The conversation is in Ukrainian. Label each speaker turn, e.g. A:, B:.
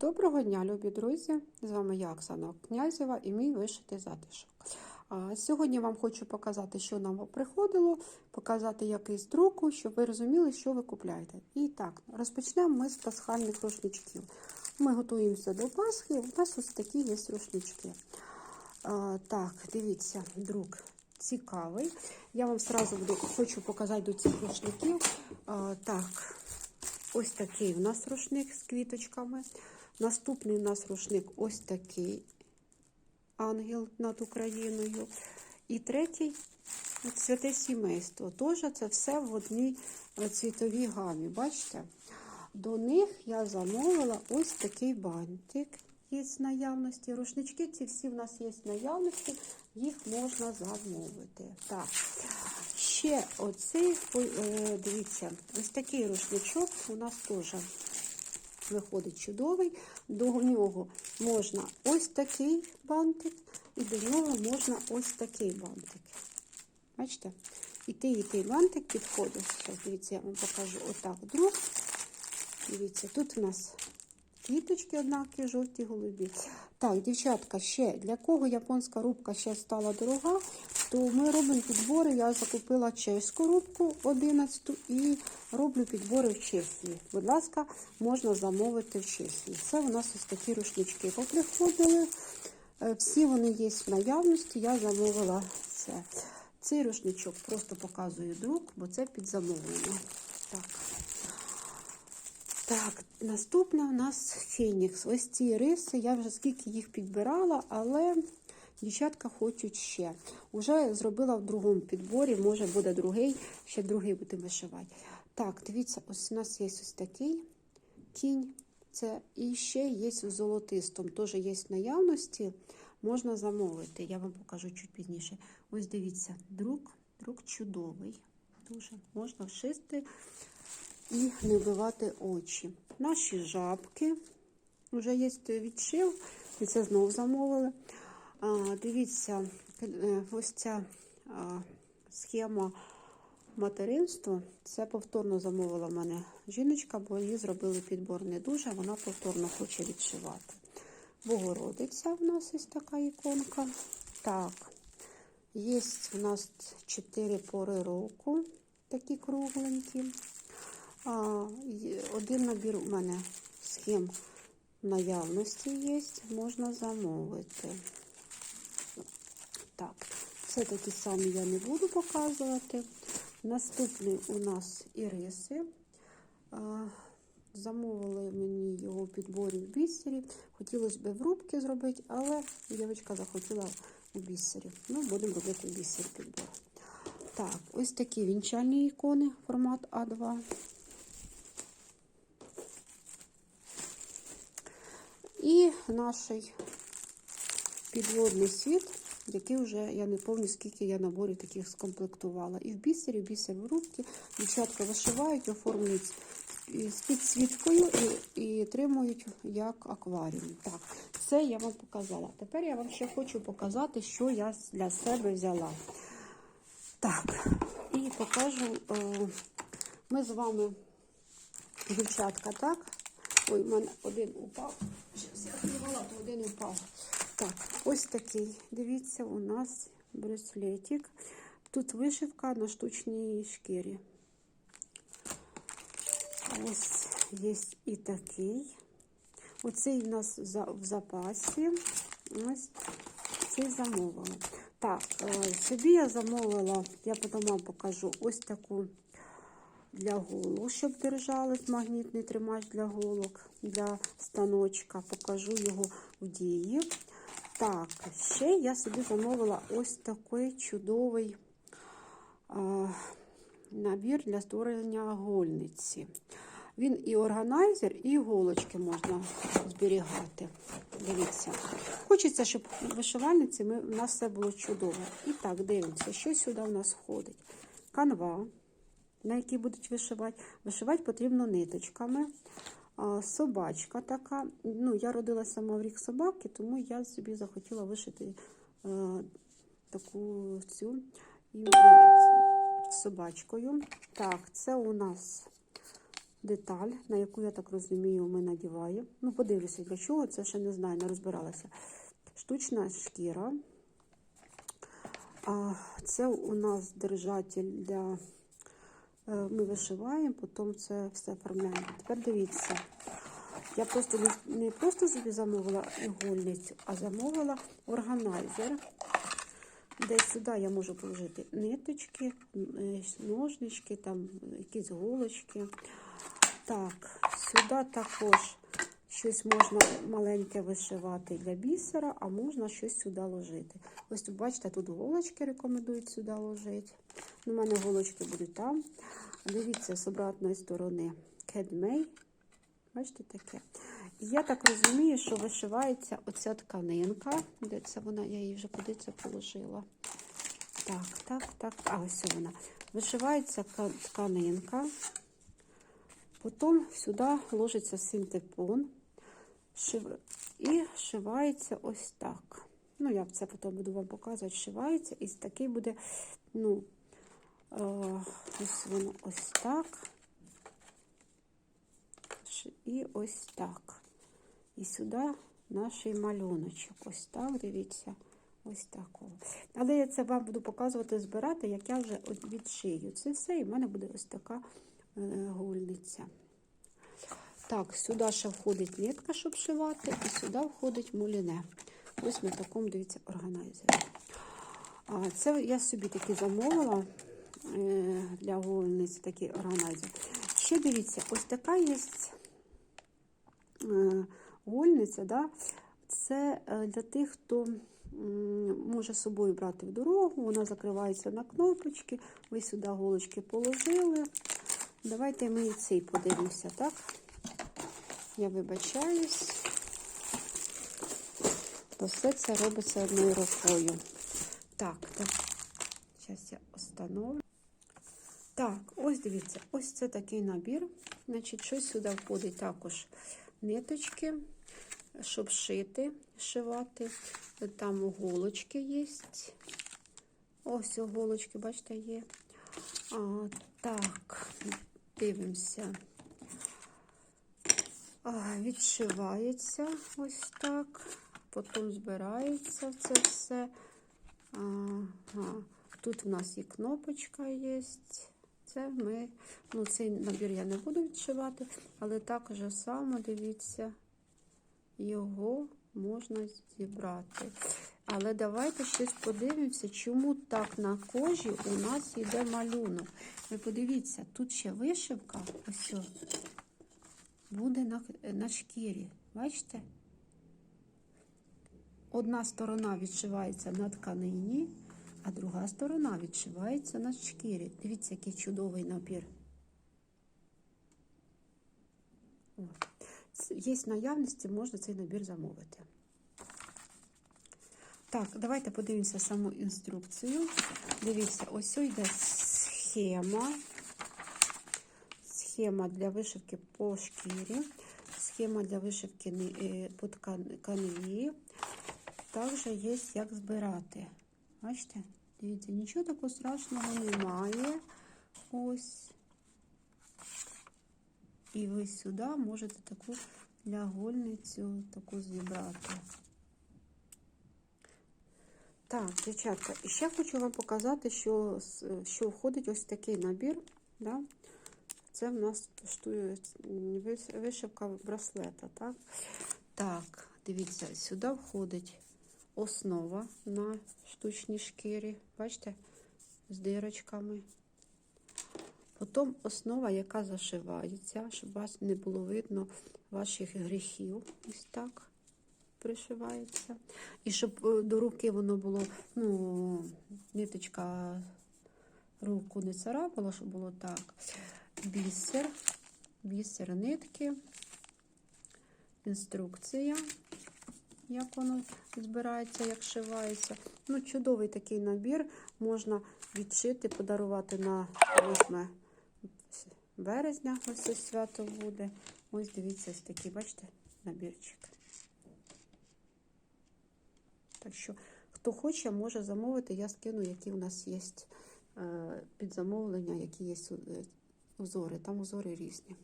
A: Доброго дня, любі друзі! З вами я, Оксана Князєва і мій вишитий затишок. Сьогодні вам хочу показати, що нам приходило, показати якийсь друку, щоб ви розуміли, що ви купляєте. І так, розпочнемо ми з пасхальних рушничків. Ми готуємося до Пасхи, у нас ось такі є рушнички. Так, дивіться, друк цікавий. Я вам сразу хочу показати до цих рушників. Так, Ось такий у нас рушник з квіточками. Наступний у нас рушник ось такий ангел над Україною. І третій святе сімейство. Теж це все в одній цвітовій гамі. Бачите? До них я замовила ось такий бантик. Є з наявності. Рушнички ці всі в нас є в наявності, їх можна замовити. Так. Ще оцей, е, дивіться, ось такий рушничок у нас теж виходить чудовий. До нього можна ось такий бантик, і до нього можна ось такий бантик. Бачите? І той, і той бантик підходить. Дивіться, я вам покажу отак друг. Дивіться, тут у нас квіточки однакові, жовті, голубі. Так, дівчатка, ще для кого японська рубка ще стала дорога, то ми робимо підбори. Я закупила чеську рубку 11 і роблю підбори в Чехії. Будь ласка, можна замовити в Чехії. Це у нас ось такі рушнички поприходили. Е, Всі вони є в наявності, я замовила це. Цей рушничок просто показую друк, бо це під замовлення. Так. Так, наступне у нас Фенікс. Ось ці риси, я вже скільки їх підбирала, але дівчатка хочуть ще. Уже зробила в другому підборі, може буде другий, ще другий буде вишивати. Так, дивіться, ось у нас є ось такий кінь. Це і ще є в золотистому, теж є в наявності, можна замовити. Я вам покажу чуть пізніше. Ось дивіться, друк, друк чудовий. Дуже можна вшити і не вбивати очі. Наші жабки. Вже є відшив, і це знову замовили. А, Дивіться, е, ось ця а, схема материнства. Це повторно замовила мене жіночка, бо її зробили підбор не дуже, вона повторно хоче відшивати. Богородиця в нас є така іконка. Так, є в нас чотири пори року, такі кругленькі. Один набір у мене схем наявності є, можна замовити. Так, це такі самі я не буду показувати. Наступний у нас іриси. Замовили мені його в підборі в бісері. Хотілося б в рубки зробити, але дівчинка захотіла у бісері. Ну, будемо робити в бісері підбор. Так, ось такі вінчальні ікони, формат А2. І наш підводний світ, який вже я не пам'ятаю, скільки я наборів таких скомплектувала. І в бісері, в бісер в рубки. Дівчатка вишивають, оформлюють з підсвіткою і, і тримують як акваріум. Так, це я вам показала. Тепер я вам ще хочу показати, що я для себе взяла. Так, і покажу. е, Ми з вами, дівчатка, так? Ой, в мене один упав. Щас я відкривала, то один упав. Так, ось такий. Дивіться, у нас браслетик. Тут вишивка на штучній шкірі. Ось є і такий. Оцей у нас в запасі. Ось цей замовила. Так, е, собі я замовила, я потім вам покажу ось таку для голок, щоб держались магнітний тримач для голок, для станочка. Покажу його в дії. Так, ще я собі замовила ось такий чудовий а, набір для створення гольниці. Він і органайзер, і іголочки можна зберігати. Дивіться. Хочеться, щоб в вишивальниці ми, у нас все було чудово. І так, дивимося, що сюди у нас входить. Канва, на якій будуть вишивати. Вишивати потрібно ниточками. Собачка така. Ну, я родилася сама в рік собаки, тому я собі захотіла вишити е, таку цю собачкою. Так, це у нас деталь, на яку, я так розумію, ми надіваємо. Ну, подивлюся, для чого, це ще не знаю, не розбиралася. Штучна шкіра. Це у нас держатель для. Е, Ми вишиваємо, потім це все оформляємо. Тепер дивіться. Я просто не, просто собі замовила ігольницю, а замовила органайзер. Десь сюди я можу положити ниточки, е, ножнички, там якісь голочки. Так, сюди також щось можна маленьке вишивати для бісера, а можна щось сюди ложити. Ось бачите, тут голочки рекомендують сюди ложити. У мене голочки будуть там. Дивіться, з обратної сторони кедмей. Бачите таке? І я так розумію, що вишивається оця тканинка. Де це вона? Я її вже куди це положила. Так, так, так. А ось вона. Вишивається тканинка. Потім сюди ложиться синтепон. І шивається ось так. Ну, я це потім буду вам показувати. Шивається. І такий буде, ну, е, ось воно ось так. І ось так. І сюди наш малюночок. Ось так, дивіться. Ось такого. Але я це вам буду показувати, збирати, як я вже відшию. Це все, і в мене буде ось така е, гульниця. Так, сюди ще входить нитка, щоб шивати, і сюди входить муліне. Ось на такому, дивіться, органайзері. А це я собі таки замовила е, для гульниці такий органайзер. Ще дивіться, ось така є е, гольниця, да? це е, для тих, хто може з собою брати в дорогу, вона закривається на кнопочки, ви сюди голочки положили. Давайте ми і цей подивимося, так? Я вибачаюсь. То все це робиться одною рукою. Так, так. Зараз я остановлю. Так, ось дивіться, ось це такий набір. Значить, щось сюди входить також ниточки, щоб шити, шивати. Там голочки є. Ось голочки, бачите, є. А, так, дивимося. Відшивається ось так. Потім збирається це все. Ага. Тут в нас і кнопочка є. Це ми, ну цей набір я не буду відшивати, але так же само, дивіться, його можна зібрати. Але давайте щось подивимося, чому так на кожі у нас йде малюнок. Ви подивіться, тут ще вишивка, ось о, буде на, на шкірі. Бачите? Одна сторона відшивається на тканині, а друга сторона відшивається на шкірі. Дивіться, який чудовий набір. Є наявності, можна цей набір замовити. Так, давайте подивимося саму інструкцію. Дивіться, ось йде схема. Схема для вишивки по шкірі, схема для вишивки е, по ткан- Також є як збирати. Бачите? Дивіться, нічого такого страшного немає. Ось. І ви сюди можете таку лягольницю таку зібрати. Так, дівчатка, ще хочу вам показати, що, що входить ось такий набір. Да? Це в нас штує виш- вишивка браслета. Так? так, дивіться, сюди входить основа на штучній шкірі. Бачите? З дирочками. Потім основа, яка зашивається, щоб вас не було видно ваших гріхів. Ось так пришивається. І щоб е, до руки воно було, ну, ниточка руку не царапала, щоб було так. Бісер, бісер нитки, інструкція, як воно збирається, як шивається. Ну, чудовий такий набір. Можна відшити, подарувати на 8 березня. Ось це свято буде. Ось дивіться, ось такий, бачите, набірчик. Так що, хто хоче, може замовити. Я скину, які у нас є е, під замовлення, які є е, узори. Там узори різні.